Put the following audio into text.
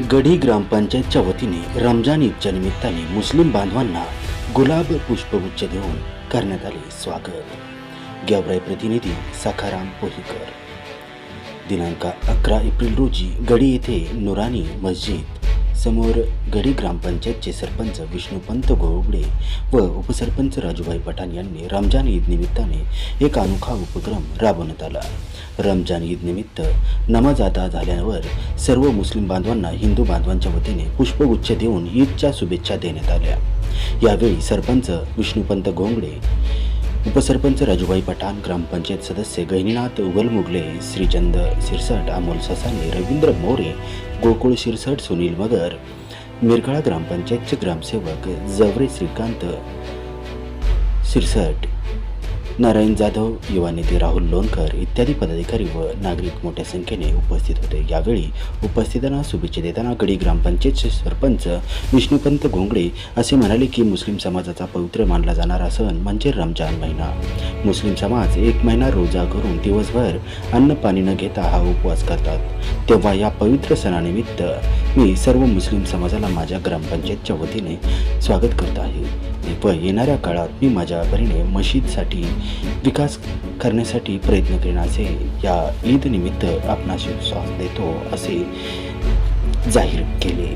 गढी ग्रामपंचायतच्या वतीने रमजान ईदच्या निमित्ताने मुस्लिम बांधवांना गुलाब पुष्पगुच्छ देऊन करण्यात आले स्वागत. ग्यावराय प्रतिनिधी सखाराम पोहीकर. दिनांक अकरा एप्रिल रोजी गडी येथे नुरानी मस्जिद समोर गडी ग्रामपंचायतचे सरपंच विष्णुपंत गोगडे व उपसरपंच राजूभाई पठाण यांनी रमजान ईद निमित्ताने एक अनोखा उपक्रम राबवण्यात आला. रमजान ईद निमित्त नमाज अदा झाल्यावर सर्व मुस्लिम बांधवांना हिंदू बांधवांच्या वतीने पुष्पगुच्छ देऊन ईदच्या शुभेच्छा देण्यात आल्या. यावेळी सरपंच विष्णुपंत गोंगडे उपसरपंच राजूबाई पठाण ग्रामपंचायत सदस्य गहिनीनाथ उगलमुगले श्रीचंद सिरसट अमोल ससाने रवींद्र मोरे गोकुळ शिरसट सुनील मगर मिरगाळा ग्रामपंचायतचे ग्रामसेवक जवरे श्रीकांत सिरसट नारायण जाधव युवा नेते राहुल लोणकर इत्यादी पदाधिकारी व नागरिक मोठ्या संख्येने उपस्थित होते. यावेळी उपस्थितांना शुभेच्छा देताना गडी ग्रामपंचायतचे सरपंच विष्णुपंत घोंगडे असे म्हणाले की मुस्लिम समाजाचा पवित्र मानला जाणारा सण म्हणजे रमजान महिना. मुस्लिम समाज एक महिना रोजा करून दिवसभर अन्न पाणी न घेता हा उपवास करतात. तेव्हा या पवित्र सणानिमित्त मी सर्व मुस्लिम समाजाला माझ्या ग्रामपंचायतच्या वतीने स्वागत करत आहे. व येणाऱ्या काळात मी माझ्या परीने मशीदसाठी विकास करण्यासाठी प्रयत्न करण्याचे या ईदनिमित्त आपणाशी आपणास विश्वास देतो असे जाहीर केले.